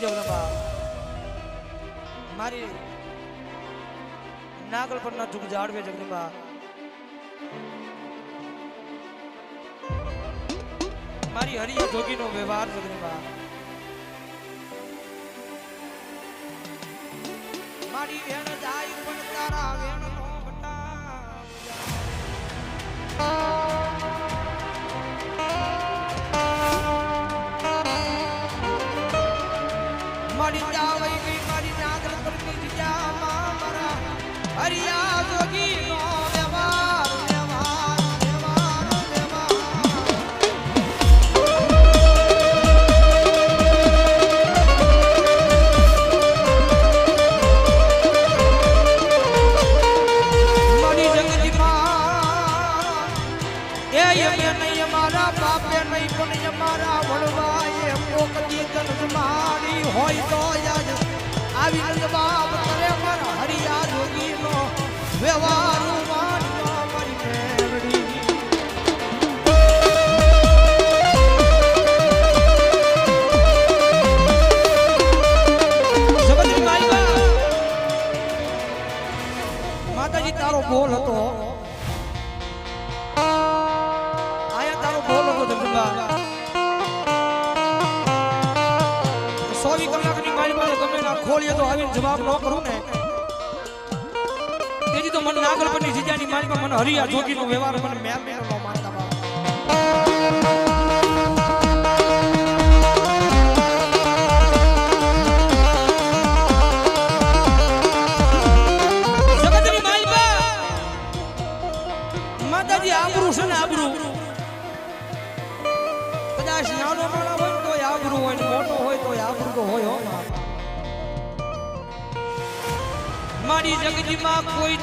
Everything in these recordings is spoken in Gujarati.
જગદંબા મારી નાગલ પરના જુગ જાળવે જગદંબા મારી હરિયા જોગીનો વ્યવહાર જગદંબા મારી વેણ જાય પણ તારા વેણ નો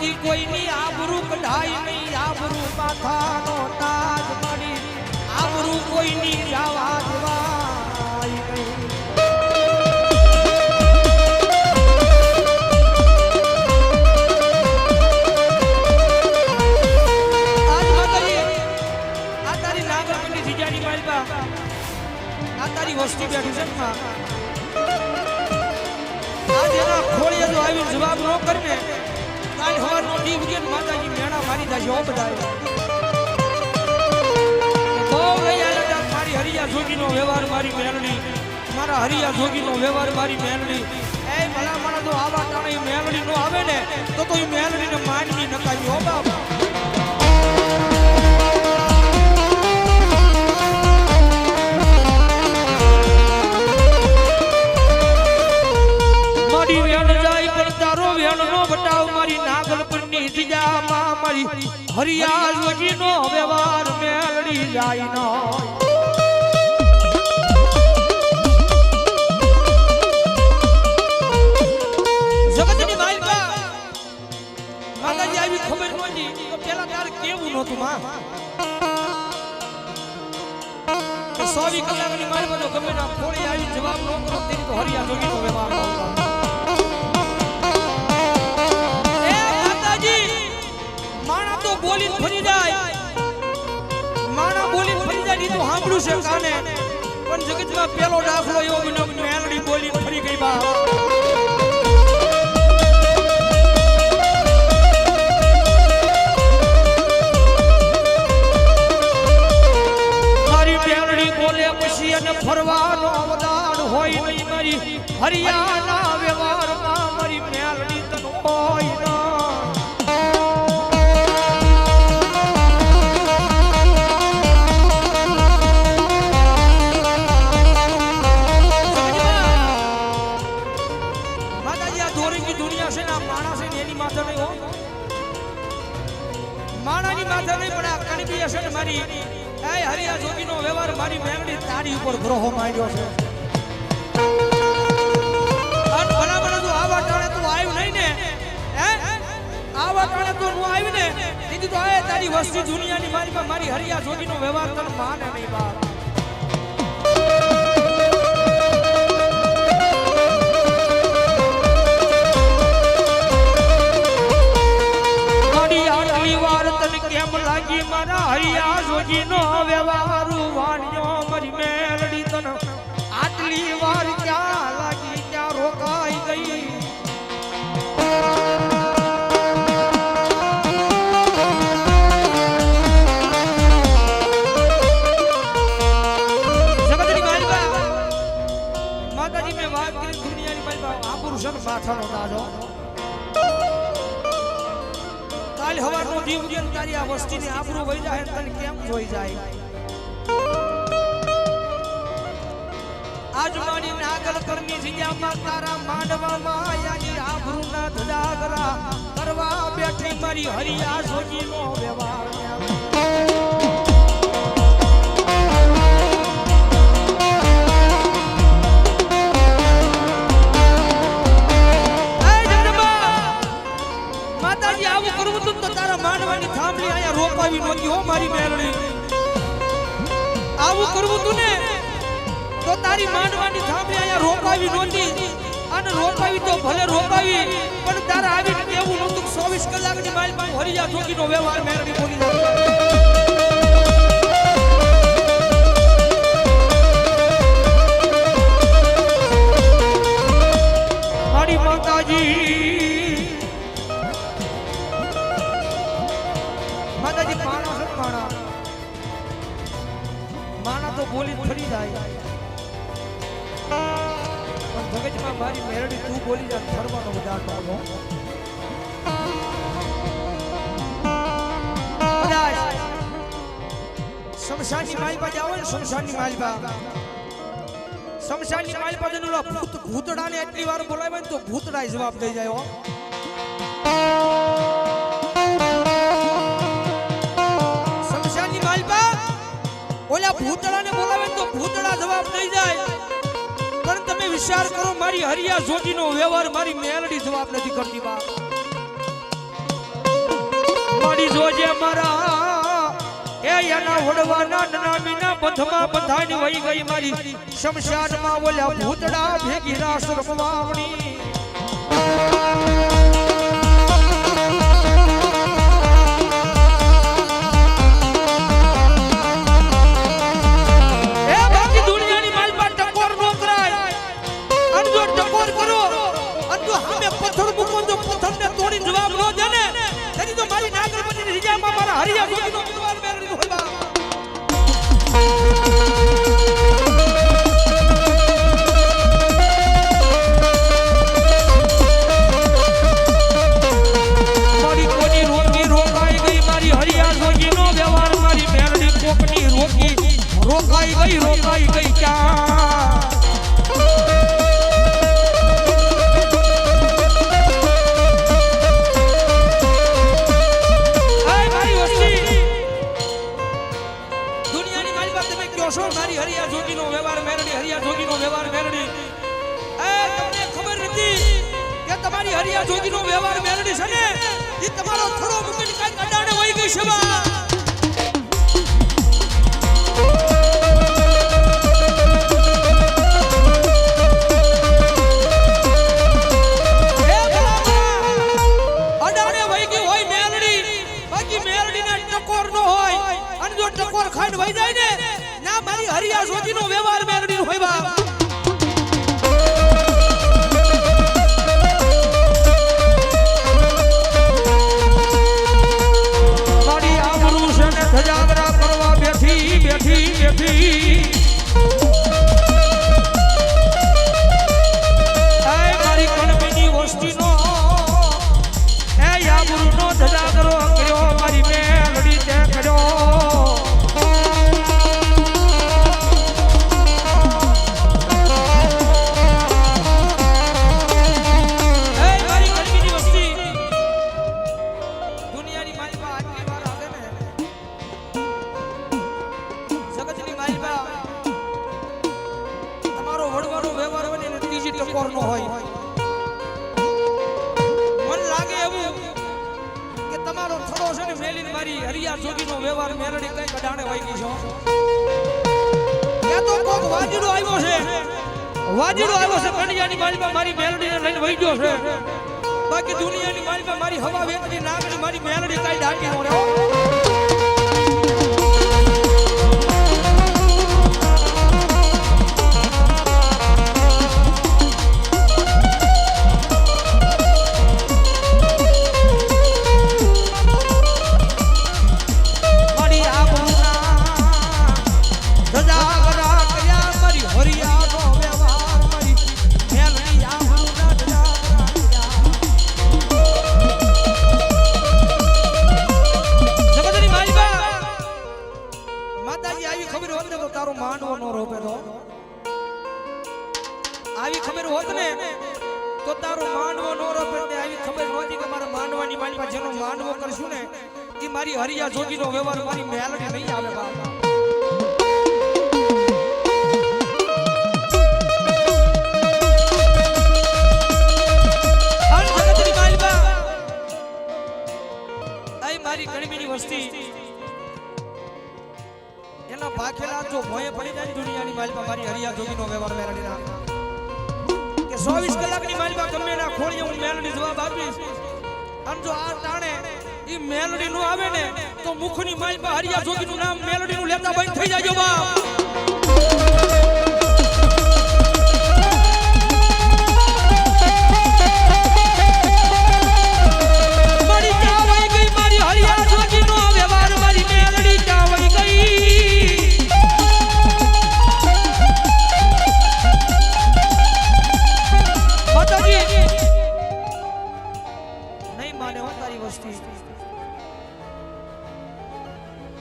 જગજીમાં કોઈ દી કોઈની આબરૂ કઢાય નહીં. આબરૂ માથાનો તાજ મળી આબરૂ કોઈની જવા દેવાય નહીં. તારી વસ્તી બેઠી છે ને. આજ એના ખોળીએ જો આવીને જવાબ ન કરીને કાલ સવારનો દી ઉગે ને માતાજી મેણા મારી જાશે ઓ બધાય બહુ રહ્યા આવ્યા મારી હરિયા જોગીનો વ્યવહાર મારી મેલડી મારા હરિયા જોગીનો વ્યવહાર મારી મેલડી એ ભલા મને તો આવા ટાણે ઈ મેલડી નો આવે ને, તો તો ઈ મેલડીને માનવી નકામી હો બાપ. હરિયા જોગી નો વ્યવહાર મેળડી જાય નો. જગતની માલિકા માતાજી આવી ખબર નહોતી તો પેલા તારે કેવું નહોતું માં. સોવી કલાકની ગમે ના ખોળી આવી જવાબ ન કરો તેની તો હરિયા જોગી નો વ્યવહાર તો ફરી જાય. માણા બોલી ફરી જાય, ઈ તો સાંભળ્યું છે કાને. પણ જગતમાં પેલો દાખલો એવો કે મેલડી બોલી ફરી ગઈ બા. મારી બેરડી બોલે પછી અને ફરવાનો અવદાન હોય નહીં, મારી હરિયાણા વ્યવહારમાં દીદી તારી વસ્તી દુનિયાની મારી માં મારી હરિયા જોગીનો વ્યવહાર તને માને નહીં બાપ. કેમ લાગી? મારા હરિયા જોગીનો વ્યવહાર ને માથાનો તાજો કાલ હવારનો દીવ ઉગે ને તારી આ વસ્તીની આબરૂ વહી જાય ને તને કેમ જોઈ જાય? આજ મારી નાગલ કરની જગ્યામાં તારા માંડવામાં આયાની આબરૂ ના ધજાગરા કરવા બેઠી મારી હરિયા સોજીનો વ્યવહાર. રોપાવી નહોતી હો મારી મેરણી આવું કરવું તું ને, તો તારી માંડવાની થાંભલી અહીંયા રોપાવી નહોતી અને રોપાવી તો ભલે રોપાવી પણ તારા આવીને કેવું નહોતું ચોવીસ કલાકની માલમાં હરિયા જોગીનો વ્યવહાર મેરણી બોલી નાખી. માતાજી પાણા છે પાણા? માણા તો બોલી ફરી જાય. પણ જગતમાં મારી મેરડી તું બોલી જાય, ફરવાનો બધા પાડો શમશાનની માલપા જાવ ને, શમશાનની માલપા. શમશાનની માલપા ઓલા ભૂત, ભૂતડાને એટલી વાર બોલાવે ને તો ભૂતડા જવાબ દઈ જાય ઓલા ભૂતળાને બોલાવે તો ભૂતળા જવાબ નહીં જાય. પણ તમે વિચાર કરો, મારી હરિયા જોગીનો વ્યવહાર, મારી મેલડી જવાબ નથી કરતી બા. મારી જોજે મારા, એ એના વડવાના નનામીના બંધમાં બંધાઈને વહી ગઈ મારી. શમશાનમાં ઓલા ભૂતડા ભેગી રાસ રમવાવણી રીજામાં મારા હરિયા જોગીનો વિદ્વાન ટકોર ન ખાઈને વહી જાય ને ના મારી હરિયા સોજીનો વ્યવહાર મેલડી હોય બા મેલડી માંડવો નો આવી ખબર હોત ને, તો તારો માંડવો નો રોપે તે આવી ખબર નહોતી કે મારા માંડવાની માલિકા જેનો માંડવો કરશું ને એ મારી હરિયા જોગી નો વ્યવહાર મારી મેલડી નહીં આવે બાપા. મારી ગણબીની વસ્તી. એના ભાખેલા જો ભોંયે પડી જાય ને દુનિયાની માલમાં મારી હરિયા જોગીનો વ્યવહાર મેલડીના કે 24 કલાકની માલમાં ગમે ના ખોળીએ, હું મેલડી જવાબ આપીશ. અને જો આ તાણે ઈ મેલડી નું આવે ને, તો મુખની માલમાં હરિયા જોગીનું નામ મેલડી નું લેતા બંધ થઈ જાય બાપ.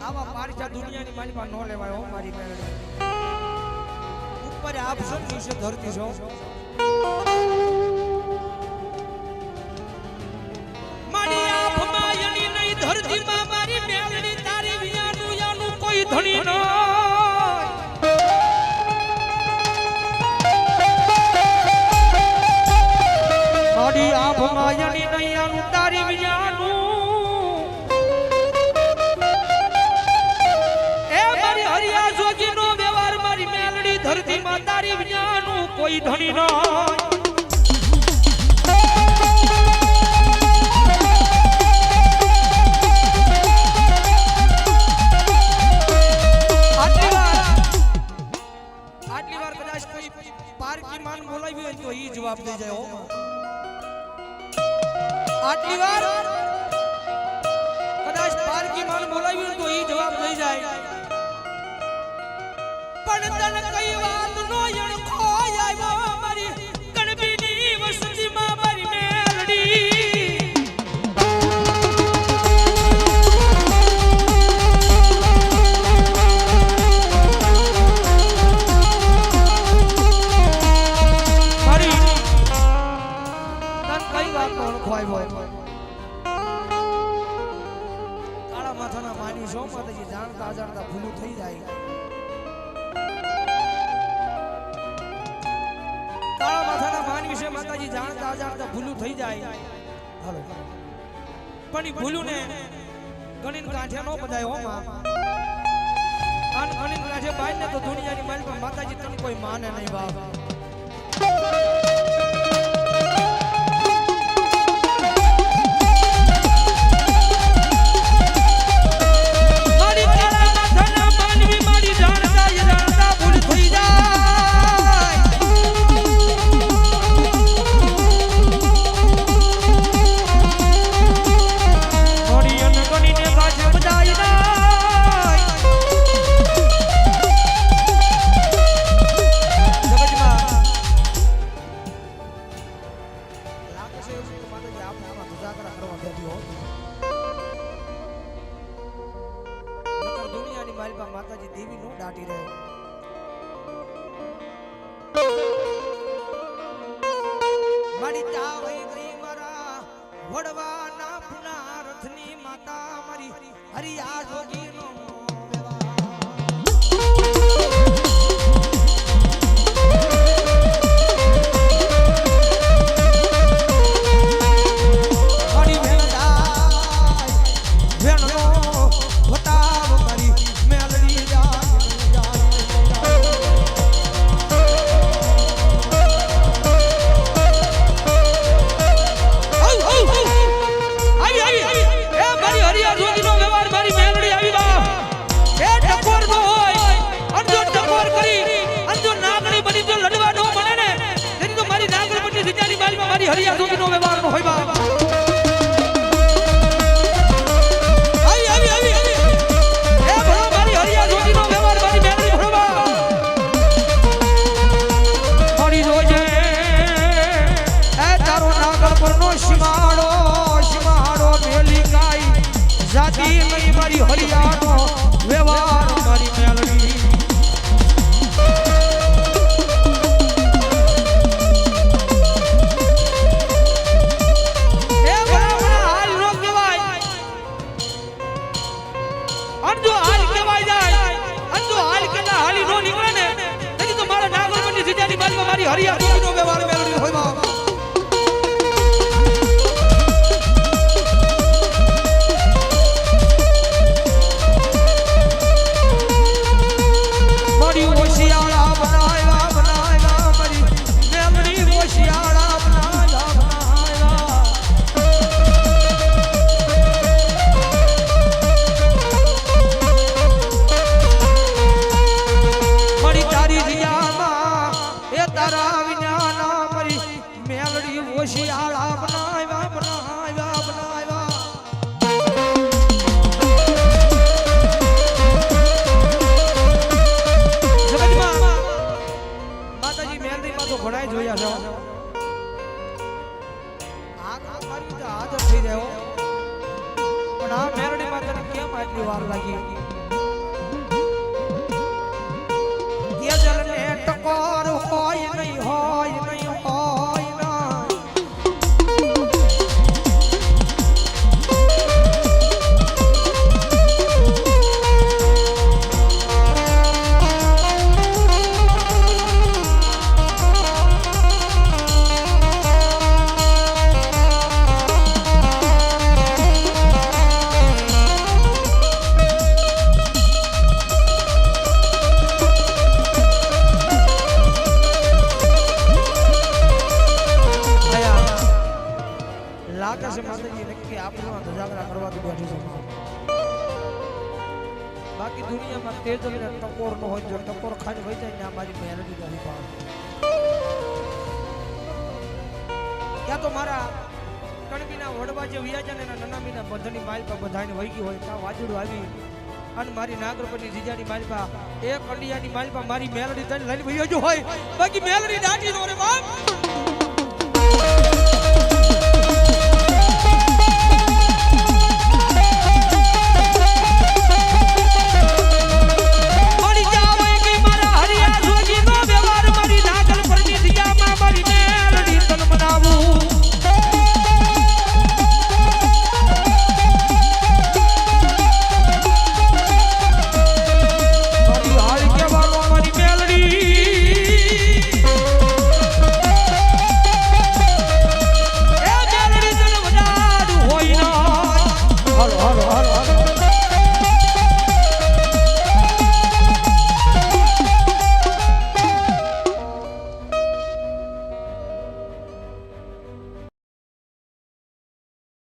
આવા પારજા દુનિયાની માલિકા નો લેવાય હો મારી બેન ઉપર આપશો ને નીચે ધરતી છો. મારી આંખમાં યણી નહીં, ધરતીમાં મારી મેલડી તારી વિયાનું યાનું કોઈ ધણી ન મારી આંખમાં માયણી નહીં, યાનું તારી વિયાનું તારી વિયાનું કોઈ ધણી ન જવાબ દઈ જાય આટલી વાર કદાચ પારકી માન બોલાવ્યું તો ઈ જવાબ દઈ જાય. પણ તન કઈ વાત નો ગણીને કાંઠે નો બધાય હો માં. આન ગણીને કાંઠે ને તો દુનિયાની માલિક માતાજી તને કોઈ માને નહીં બાપ. તો ઘણાય જોયા છે આ તો મારી તો આદત થઈ જાય પણ આ મેલડી માતાને કેમ આટલી વાર લાગી? ટકોર નો હોય જો ટકોર ખાઈ વહી જાય ને આ મારી મહેનતી નથી પાડે ત્યાં તો મારા કણબીના વડવા જે વ્યાજા ને એના નનામીના બધાની માલિકા બધાને વહી ગઈ હોય, ત્યાં વાજડું આવી. અને મારી નાગરપતિ જીજાની માલપા એક અંડિયાની માલપા મારી મેલડી તને લઈને વહી ગયો હોય. બાકી મેલડી દાટી નો રે બાપ.